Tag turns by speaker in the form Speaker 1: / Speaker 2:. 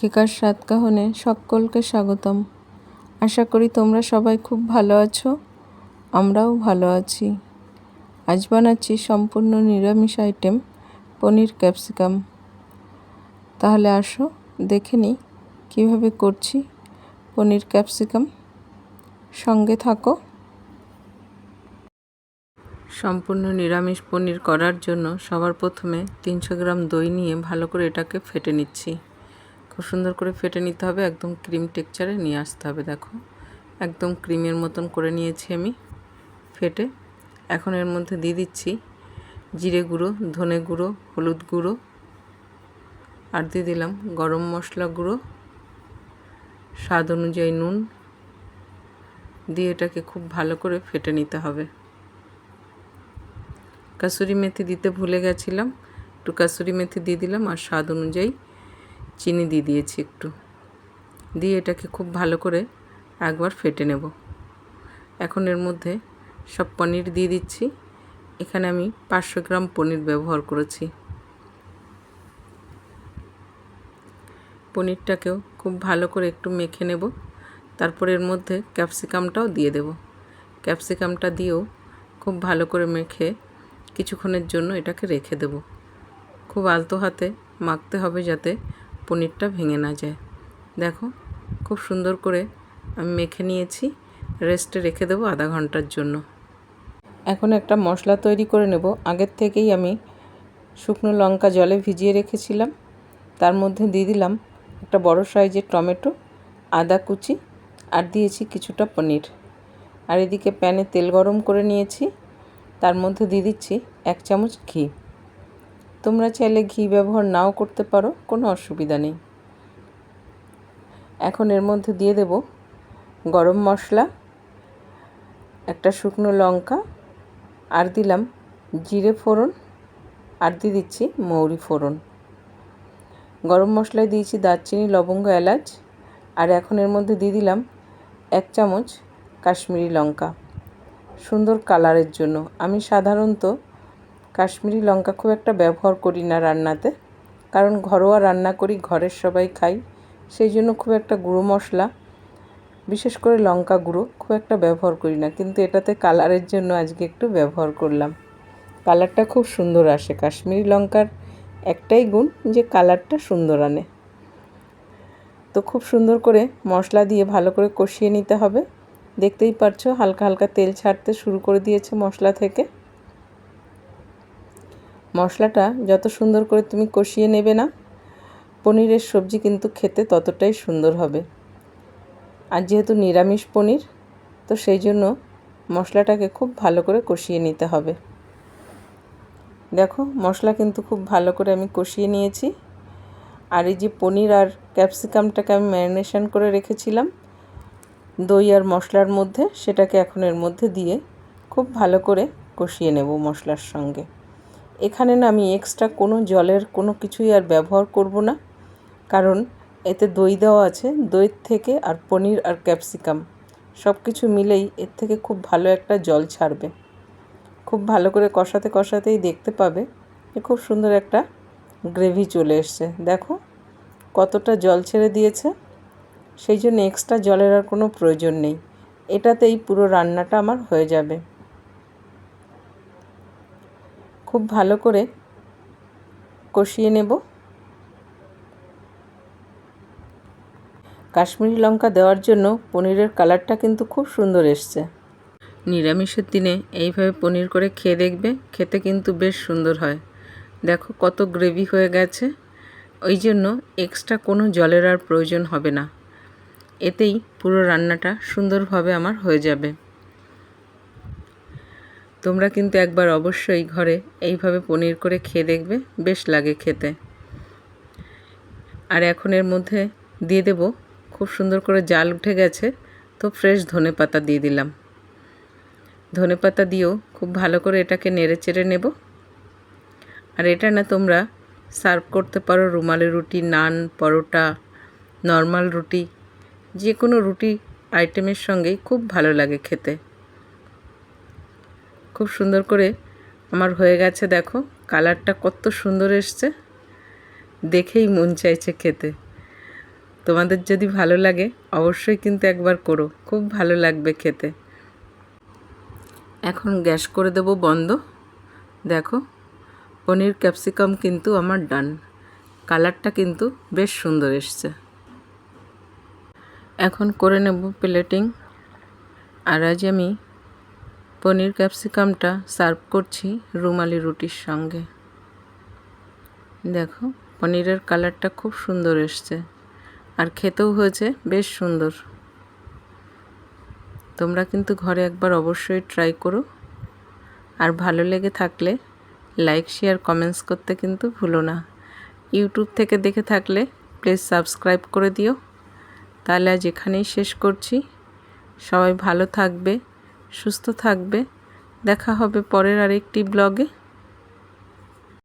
Speaker 1: কেকার স্বাদ কাহনে সকলকে স্বাগতম। আশা করি তোমরা সবাই খুব ভালো আছো, আমরাও ভালো আছি। আজ বানাচ্ছি সম্পূর্ণ নিরামিষ আইটেম পনির ক্যাপসিকাম তাহলে আসো, দেখে নিই কীভাবে করছি পনির ক্যাপসিকাম সঙ্গে থাকো। সম্পূর্ণ নিরামিষ পনির করার জন্য সবার প্রথমে তিনশো গ্রাম দই নিয়ে ভালো করে এটাকে ফেটে নিচ্ছি। খুব সুন্দর করে ফেটে নিতে হবে, একদম ক্রিম টেক্সচারে নিয়ে আসতে হবে, দেখো। একদম ক্রিমের মতন করে নিয়েছি আমি ফেটে। এখন এর মধ্যে দিয়ে দিচ্ছি জিরে গুঁড়ো, ধনে গুঁড়ো, হলুদ গুঁড়ো আর দিয়ে দিলাম গরম মশলা গুঁড়ো, স্বাদ অনুযায়ী নুন দিয়ে এটাকে খুব ভালো করে ফেটে নিতে হবে। কাসুরি মেথি দিতে ভুলে গেছিলাম, একটু কাসুরি মেথি দিয়ে দিলাম আর স্বাদ অনুযায়ী চিনি দিয়ে দিয়েছি একটু। দিয়ে এটাকে খুব ভালো করে একবার ফেটে নেব। এখন এর মধ্যে সব পনির দিয়ে দিচ্ছি। এখানে আমি পাঁচশো গ্রাম পনির ব্যবহার করেছি। পনিরটাকেও খুব ভালো করে একটু মেখে নেব। তারপর এর মধ্যে ক্যাপসিকামটাও দিয়ে দেব। ক্যাপসিকামটা দিয়েও খুব ভালো করে মেখে কিছুক্ষণের জন্য এটাকে রেখে দেব। খুব আলতো হাতে মাখতে হবে যাতে পনিরটা ভেঙে না যায়। দেখো, খুব সুন্দর করে আমি মেখে নিয়েছি। রেস্টে রেখে দেবো আধা ঘণ্টার জন্য। এখন একটা মশলা তৈরি করে নেব। আগের থেকেই আমি শুকনো লঙ্কা জলে ভিজিয়ে রেখেছিলাম। তার মধ্যে দিয়ে দিলাম একটা বড় সাইজের টমেটো, আদা কুচি আর দিয়েছি কিছুটা পনির। আর এদিকে প্যানে তেল গরম করে নিয়েছি। তার মধ্যে দিয়ে দিচ্ছি এক চামচ ঘি। তোমরা চাইলে ঘি ব্যবহার নাও করতে পারো, কোনো অসুবিধা নেই। এখন এর মধ্যে দিয়ে দেব গরম মশলা, একটা শুকনো লঙ্কা, আর দিলাম জিরে ফোড়ন, আর দিয়ে দিচ্ছি মৌরি ফোড়ন। গরম মশলায় দিয়েছি দারচিনি, লবঙ্গ, এলাচ, আর এখন এর মধ্যে দিয়ে দিলাম এক চামচ কাশ্মীরি লঙ্কা। সুন্দর কালারের জন্য। আমি সাধারণত কাশ্মীরি লঙ্কা খুব একটা ব্যবহার করি না রান্নাতে। কারণ ঘরোয়া রান্না করি, ঘরের সবাই খাই, সেই জন্য খুব একটা গুঁড়ো মশলা, বিশেষ করে লঙ্কা গুঁড়ো খুব একটা ব্যবহার করি না। কিন্তু এটাতে কালারের জন্য আজকে একটু ব্যবহার করলাম। কালারটা খুব সুন্দর আসে। কাশ্মীরি লঙ্কার একটাই গুণ যে কালারটা সুন্দর আনে। তো খুব সুন্দর করে মশলা দিয়ে ভালো করে কষিয়ে নিতে হবে। দেখতেই পারছ হালকা হালকা তেল ছাড়তে শুরু করে দিয়েছে মশলা থেকে। মশলাটা যত সুন্দর করে তুমি কষিয়ে নেবে না, পনিরের সবজি কিন্তু খেতে ততটাই সুন্দর হবে। আর যেহেতু নিরামিষ পনির, তো সেই জন্য মশলাটাকে খুব ভালো করে কষিয়ে নিতে হবে। দেখো, মশলা কিন্তু খুব ভালো করে আমি কষিয়ে নিয়েছি। আর এই যে পনির আর ক্যাপসিকামটাকে আমি ম্যারিনেশন করে রেখেছিলাম, দই আর মশলার মধ্যে, সেটাকে এখন এর মধ্যে দিয়ে খুব ভালো করে কষিয়ে নেব মশলার সঙ্গে। এখানে না আমি এক্সট্রা কোনো জলের কোনো কিছুই আর ব্যবহার করব না। কারণ এতে দই দেওয়া আছে, দইয়ের থেকে আর পনির আর ক্যাপসিকাম সব কিছু মিলেই এর থেকে খুব ভালো একটা জল ছাড়বে। খুব ভালো করে কষাতে কষাতেই দেখতে পাবে যে খুব সুন্দর একটা গ্রেভি চলে এসছে। দেখো কতটা জল ছেড়ে দিয়েছে। সেই জন্য এক্সট্রা জলের আর কোনো প্রয়োজন নেই। এটাতেই পুরো রান্নাটা আমার হয়ে যাবে। খুব ভালো করে কষিয়ে নেব। কাশ্মীরি লঙ্কা দেওয়ার জন্য পনিরের কালারটা কিন্তু খুব সুন্দর এসছে। নিরামিষের দিনে এইভাবে পনির করে খেয়ে দেখবে, খেতে কিন্তু বেশ সুন্দর হয়। দেখো কত গ্রেভি হয়ে গেছে। ওই জন্য এক্সট্রা কোনো জলের আর প্রয়োজন হবে না। এতেই পুরো রান্নাটা সুন্দরভাবে আমার হয়ে যাবে। তোমরা কিন্তু একবার অবশ্যই ঘরে এইভাবে পনির করে খেয়ে দেখবে, বেশ লাগে খেতে। আর এখন এর মধ্যে দিয়ে দেব, খুব সুন্দর করে জাল উঠে গেছে, তো ফ্রেশ ধনে পাতা দিয়ে দিলাম। ধনে পাতা দিয়েও খুব ভালো করে এটাকে নেড়ে চেড়ে নেব। আর এটা না তোমরা সার্ভ করতে পারো রুমালি রুটি, নান, পরোটা, নর্মাল রুটি, যে কোনো রুটি আইটেমের সঙ্গেই খুব ভালো লাগে খেতে। খুব সুন্দর করে আমার হয়ে গেছে, দেখো। কালারটা কত সুন্দর এসছে। দেখেই মন চাইছে খেতে। তোমাদের যদি ভালো লাগে, অবশ্যই কিন্তু একবার করো। খুব ভালো লাগবে খেতে। এখন গ্যাস করে দেব বন্ধ। দেখো, পনির ক্যাপসিকাম কিন্তু আমার ডান। কালারটা কিন্তু বেশ সুন্দর এসছে। এখন করে নেব প্লেটিং। আর আজ আমি পনির ক্যাপসিকামটা সার্ভ করছি রুমালি রুটির সঙ্গে। দেখো, পনিরের কালারটা খুব সুন্দর এসছে আর খেতেও হয়েছে বেশ সুন্দর। তোমরা কিন্তু ঘরে একবার অবশ্যই ট্রাই করো। আর ভালো লেগে থাকলে লাইক, শেয়ার, কমেন্টস করতে কিন্তু ভুলো না। ইউটিউব থেকে দেখে থাকলে প্লিজ সাবস্ক্রাইব করে দিও। তাহলে আজ এখানেই শেষ করছি। সবাই ভালো থাকবে। সুস্থ থাকবে। দেখা হবে পরের আরেকটি ব্লগে।